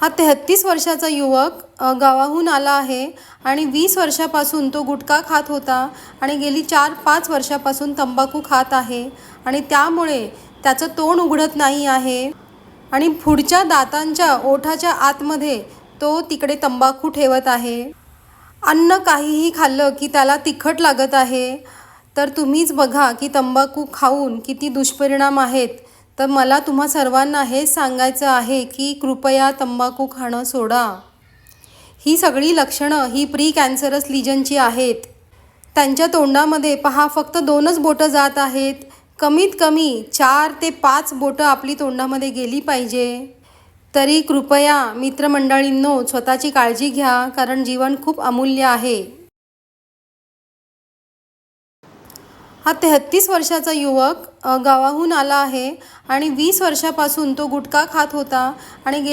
हा तेहत्तीस वर्षाचा युवक गावाहून आला आहे आणि वीस वर्षापासून तो गुटखा खात होता आणि गेली चार पाच वर्षापासून तंबाखू खात आहे आणि त्यामुळे त्याचं तोंड उघडत नाही आहे आणि पुढच्या दातांच्या ओठाच्या आतमध्ये तो तिकडे तंबाखू ठेवत आहे. अन्न काहीही खाल्लं की त्याला तिखट लागत आहे. तर तुम्हीच बघा की तंबाखू खाऊन किती दुष्परिणाम आहेत. तर मला तुम्हा सर्वांना हे सांगायचं आहे की कृपया तंबाखू खाणं सोडा. ही सगळी लक्षणं ही प्री कॅन्सरस लिजनची आहेत. त्यांच्या तोंडामध्ये पहा फक्त दोनच बोटं जात आहेत. कमीत कमी चार ते पाच बोटं आपली तोंडामध्ये गेली पाहिजे. तरी कृपया मित्रमंडळींनो स्वतःची काळजी घ्या कारण जीवन खूप अमूल्य आहे. हा तेहत्तीस वर्षाचा युवक गावाहून आला आहे आणि वीस वर्षापासून तो गुटखा खात होता आणि गेली